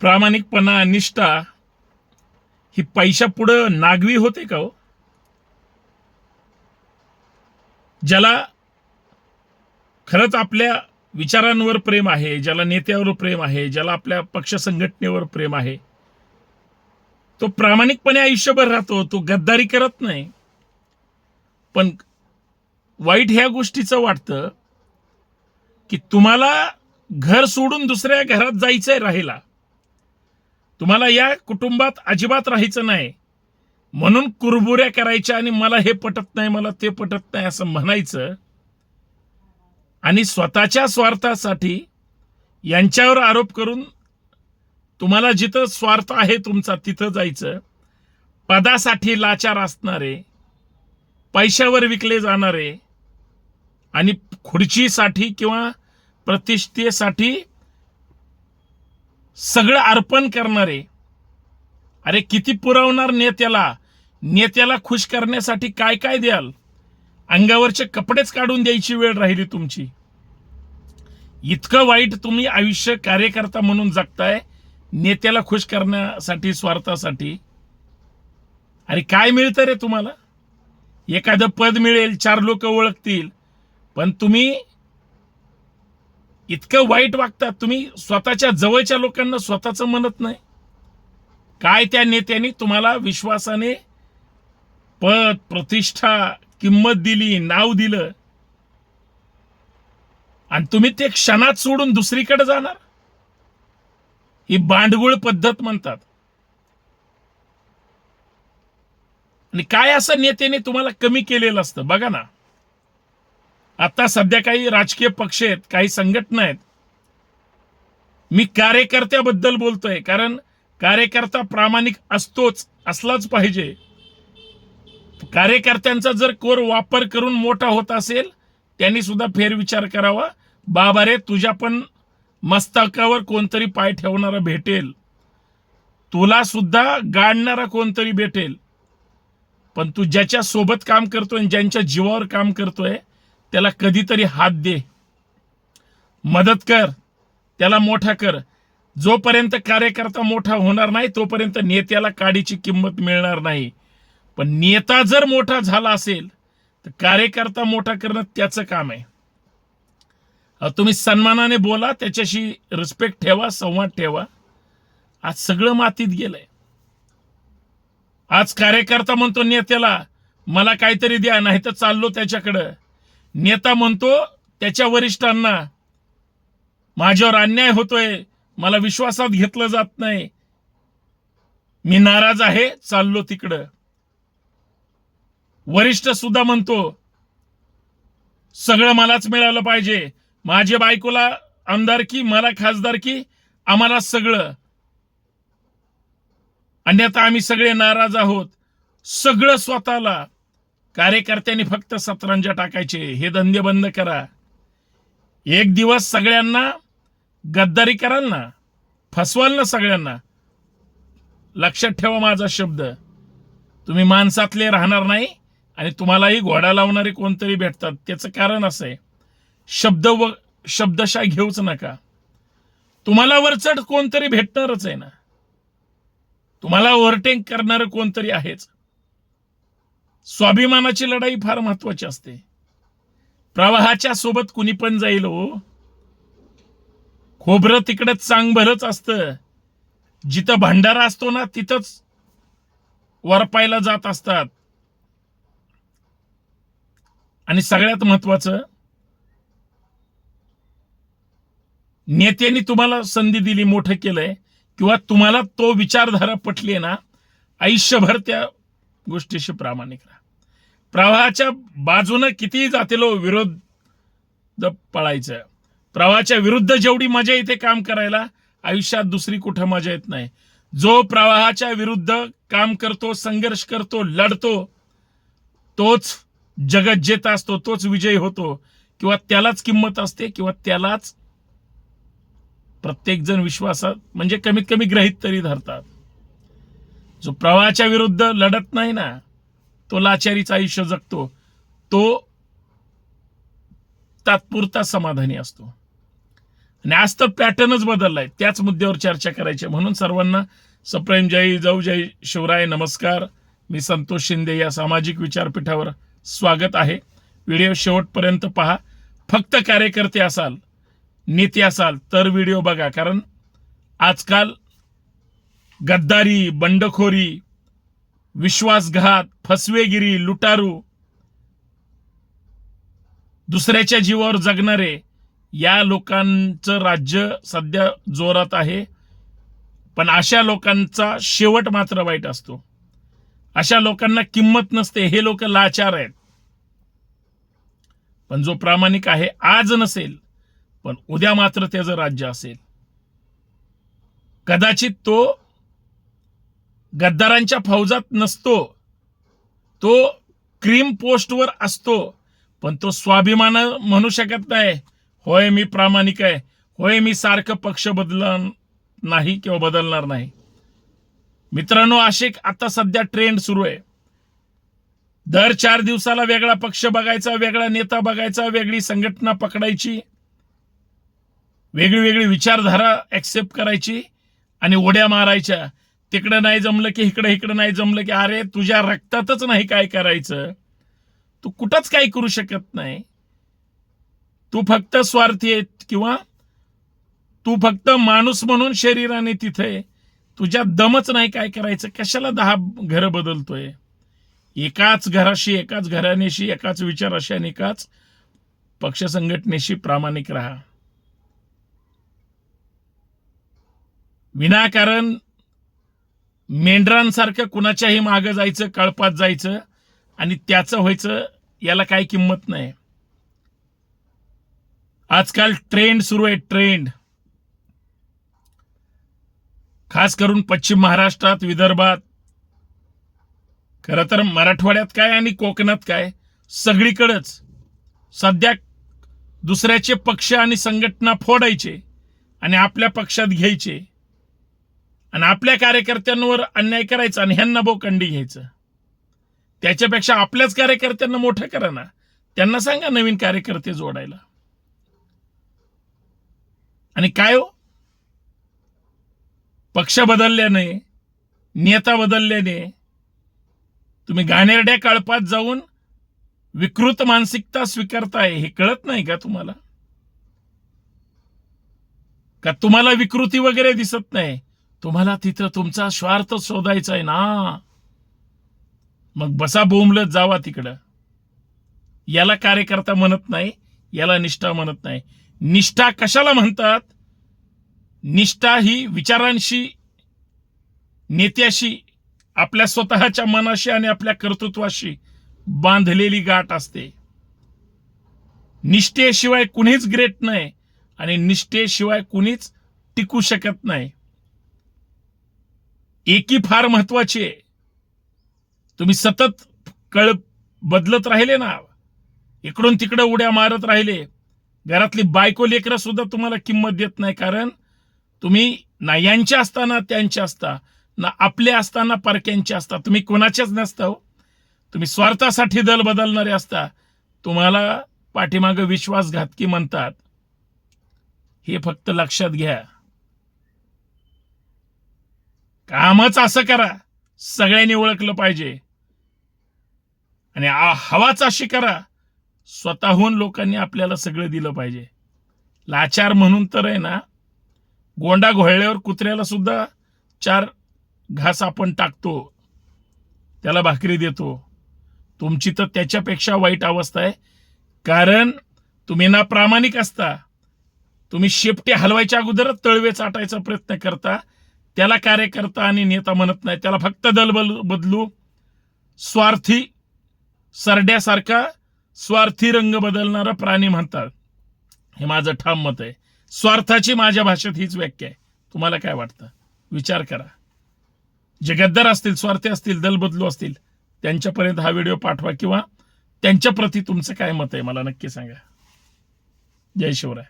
प्रामाणिकपणा निष्ठा ही पैशापुढं नागवी होते का हो? ज्याला खरंच आपल्या विचारांवर प्रेम आहे ज्याला नेत्यावर प्रेम आहे ज्याला आपल्या पक्ष संघटनेवर प्रेम आहे तो प्रामाणिकपणे आयुष्यभर राहतो तो गद्दारी करत नाही. पण वाईट ह्या गोष्टीचं वाटतं की तुम्हाला घर सोडून दुसऱ्या घरात जायचंय राहिला तुम्हाला या कुटुंबात अजिबात राहायचं नाही. म्हणून कुरबुऱ्या करायच्या आणि मला हे पटत नाही मला ते पटत नाही असं म्हणायचं. आणि स्वतःच्या स्वार्थासाठी यांच्यावर आरोप करून तुम्हाला जिथं स्वार्थ आहे तुमचा तिथं जायचं. पदासाठी लाचार असणारे पैशावर विकले जाणारे आणि खुर्चीसाठी किंवा प्रतिष्ठेसाठी सगळं अर्पण करणारे. अरे किती पुरवणार नेत्याला? नेत्याला खुश करण्यासाठी काय काय द्याल? अंगावरचे कपडेच काढून द्यायची वेळ राहिली तुमची. इतकं वाईट तुम्ही आयुष्य कार्यकर्ता म्हणून जगताय नेत्याला खुश करण्यासाठी स्वार्थासाठी. अरे काय मिळतं रे तुम्हाला? एखादं पद मिळेल चार लोक ओळखतील पण तुम्ही इतकं वाईट वागतात. तुम्ही स्वतःच्या जवळच्या लोकांना स्वतःचं म्हणत नाही. काय त्या नेत्यांनी तुम्हाला विश्वासाने पद प्रतिष्ठा किंमत दिली नाव दिलं? आणि तुम्ही ते क्षणात सोडून दुसरीकडे जाणार? ही बांडगुळ पद्धत म्हणतात. आणि काय असं नेत्याने तुम्हाला कमी केलेलं असतं? बघा ना. आता सध्या काही राजकीय पक्ष आहेत काही संघटना आहेत. मी कार्यकर्त्याबद्दल बोलतोय कारण कार्यकर्ता प्रामाणिक असतोच असलाच पाहिजे. कार्यकर्त्यांचा जर कोर वापर करून मोठा होत असेल त्यांनी सुद्धा फेरविचार करावा. बाबा रे तुझ्या पण मस्तकावर कोणतरी पाय ठेवणारा भेटेल. तुला सुद्धा गाडणारा कोणतरी भेटेल. पण तू ज्याच्या सोबत काम करतोय आणि ज्यांच्या जीवावर काम करतोय त्याला कधीतरी हात दे. मदत कर. त्याला मोठा कर. जोपर्यंत कार्यकर्ता मोठा होणार नाही तोपर्यंत नेत्याला काडीची किंमत मिळणार नाही. पण नेता जर मोठा झाला असेल तर कार्यकर्ता मोठा करणं त्याचं काम आहे. तुम्ही सन्मानाने बोला त्याच्याशी रिस्पेक्ट ठेवा संवाद ठेवा. आज सगळं मातीत गेलंय. आज कार्यकर्ता म्हणतो नेत्याला मला काहीतरी द्या नाही तर चाललो त्याच्याकडं. नेता म्हणतो त्याच्या वरिष्ठांना माझ्यावर अन्याय होतोय मला विश्वासात घेतलं जात नाही. मी नाराज आहे चाललो तिकडं. वरिष्ठ सुद्धा म्हणतो सगळं मलाच मिळालं पाहिजे. माझ्या बायकोला आमदारकी मला खासदारकी आम्हाला सगळं. अन्यथा आम्ही सगळे नाराज आहोत. सगळं स्वतःला. कार्यकर्त्यांनी फक्त सतरंजा टाकायचे. हे धंदे बंद करा. एक दिवस सगळ्यांना गद्दारी कराल ना फसवाल ना सगळ्यांना. लक्षात ठेवा माझा शब्द. तुम्ही माणसातले राहणार नाही आणि तुम्हालाही घोडा लावणारे कोणतरी भेटतात. त्याचं कारण असं आहे. शब्द व शब्दशा घेऊच नका. तुम्हाला वरचढ कोणतरी भेटणारच आहे ना. तुम्हाला ओव्हरटेक करणारं कोणतरी आहेच. स्वाभिमानाची लढाई फार महत्वाची असते. प्रवाहाच्या सोबत कुणी पण जाईल हो. खोबरं तिकडे चांगभरच असतं. जिथं भंडारा असतो ना तिथंच वरपायला जात असतात. आणि सगळ्यात महत्वाचं नेत्यांनी तुम्हाला संधी दिली मोठं केलंय किंवा तुम्हाला तो विचारधारा पटली ना आयुष्यभर त्या गोष्टीशी प्रामाणिक राहा. प्रवाहाच्या बाजूनं कितीही जातील विरोध पळायचं. प्रवाहाच्या विरुद्ध जेवढी मजा येते काम करायला आयुष्यात दुसरी कुठं मजा येत नाही. जो प्रवाहाच्या विरुद्ध काम करतो संघर्ष करतो लढतो तोच जगत जेत असतो तोच विजयी होतो. किंवा त्यालाच किंमत असते किंवा त्यालाच प्रत्येक जण विश्वासात म्हणजे कमीत कमी ग्रहित तरी धरतात. जो प्रवाहाच्या विरुद्ध लढत नाही ना तो लाचारीचं आयुष्य जगतो. तो तात्पुरता समाधानी असतो. आणि आज तर पॅटर्नच बदललाय. त्याच मुद्द्यावर चर्चा करायची आहे. म्हणून सर्वांना सप्रेम जय जाऊ जय शिवराय नमस्कार. मी संतोष शिंदे या सामाजिक विचारपीठावर स्वागत आहे. व्हिडिओ शेवटपर्यंत पहा. फक्त कार्यकर्ते असाल नेते असाल तर व्हिडिओ बघा. कारण आजकाल गद्दारी बंडखोरी विश्वासघात फसवेगिरी लुटारू दुसऱ्याच्या जीवावर जगणारे या लोकांचं राज्य सध्या जोरात आहे. पण अशा लोकांचा शेवट मात्र वाईट असतो. अशा लोकांना किंमत नसते हे लोक लाचार आहेत. पण जो प्रामाणिक आहे आज नसेल पण उद्या मात्र त्याचं राज्य असेल. कदाचित तो गद्दारांच्या फौजात नसतो. तो क्रीम पोस्टवर असतो. पण तो स्वाभिमान म्हणू शकत नाही. होय मी प्रामाणिक आहे. होय मी सारखं पक्ष बदलणार नाही किंवा बदलणार नाही. मित्रांनो असे आता सध्या ट्रेंड सुरू आहे. दर चार दिवसाला वेगळा पक्ष बघायचा वेगळा नेता बघायचा वेगळी संघटना पकडायची. वेगळी वेगळी विचारधारा ऍक्सेप्ट करायची आणि उड्या मारायच्या. तिकडं नाही जमलं की इकडं इकडं नाही जमलं की अरे तुझ्या रक्तातच नाही काय करायचं? तू कुठंच काही करू शकत नाही. तू फक्त स्वार्थी आहे किंवा तू फक्त माणूस म्हणून शरीराने तिथे तुझ्या दमच नाही काय करायचं? कशाला दहा घरं बदलतोय? एकाच घराशी एकाच घराण्याशी एकाच विचाराशी आणि एकाच पक्ष संघटनेशी प्रामाणिक राहा. विनाकारण मेंढरांसारखं कुणाच्याही मागं जायचं कळपात जायचं आणि त्याचं व्हायचं याला काही किंमत नाही. आजकाल ट्रेंड सुरू आहे ट्रेंड. खास करून पश्चिम महाराष्ट्रात विदर्भात. खरं तर मराठवाड्यात काय आणि कोकणात काय? सगळीकडंच. सध्या दुसऱ्याचे पक्ष आणि संघटना फोडायचे आणि आपल्या पक्षात घ्यायचे. आणि आपल्या कार्यकर्त्यांवर अन्याय करायचा आणि ह्यांना बोकंडी घ्यायचं. त्याच्यापेक्षा आपल्याच कार्यकर्त्यांना मोठं करा ना. त्यांना सांगा नवीन कार्यकर्ते जोडायला. आणि काय हो? पक्ष बदलल्याने नेता बदलल्याने तुम्ही गाणेरड्या कळपात जाऊन विकृत मानसिकता स्वीकारताय हे कळत नाही का तुम्हाला? का तुम्हाला विकृती वगैरे दिसत नाही? तुम्हाला तिथं तुमचा स्वार्थ शोधायचा आहे ना. मग बसा बोंबलत जावा तिकडं. याला कार्यकर्ता म्हणत नाही याला निष्ठा म्हणत नाही. निष्ठा कशाला म्हणतात? निष्ठा ही विचारांशी नेत्याशी आपल्या स्वतःच्या मनाशी आणि आपल्या कर्तृत्वाशी बांधलेली गाठ असते. निष्ठेशिवाय कुणीच ग्रेट नाही आणि निष्ठेशिवाय कुणीच टिकू शकत नाही. एकी फार महत्वाची आहे. तुम्ही सतत कळ बदलत राहिले ना. इकडून तिकडं उड्या मारत राहिले. घरातली बायको लेकरं सुद्धा तुम्हाला किंमत देत नाही कारण तुम्ही ना यांचे असताना त्यांच्या त्यांचे असता ना आपले असताना परक्यांचे असता. तुम्ही कोणाचेच नसता हो. तुम्ही स्वार्थासाठी दल बदलणारे असता. तुम्हाला पाठीमागं विश्वासघातकी म्हणतात. हे फक्त लक्षात घ्या. कामच असं करा. सगळ्यांनी ओळखलं पाहिजे. आणि हवाच अशी करा. स्वतःहून लोकांनी आपल्याला सगळं दिलं पाहिजे. लाचार म्हणून तर आहे ना गोंडा घोळल्यावर कुत्र्याला सुद्धा चार घास आपण टाकतो. त्याला भाकरी देतो. तुमची तर त्याच्यापेक्षा वाईट अवस्था आहे. कारण तुम्ही ना प्रामाणिक असता. तुम्ही शेपटे हलवायच्या अगोदरच तळवे चाटायचा प्रयत्न करता. त्याला कार्यकर्ता आणि नेता म्हणत नाही. त्याला फक्त दल बल- बदलू. स्वार्थी सरड्यासारखा स्वार्थी रंग बदलणारा प्राणी म्हणतात. हे माझं ठाम मत आहे. स्वार्थाची माझ्या भाषेत हीच व्याख्या आहे. तुम्हाला काय वाटतं? विचार करा. जे गद्दार असतील स्वार्थी असतील दल बदलू असतील त्यांच्यापर्यंत हा व्हिडिओ पाठवा किंवा त्यांच्या प्रती तुमचं काय मत आहे? मला नक्की सांगा. जय शिवराय.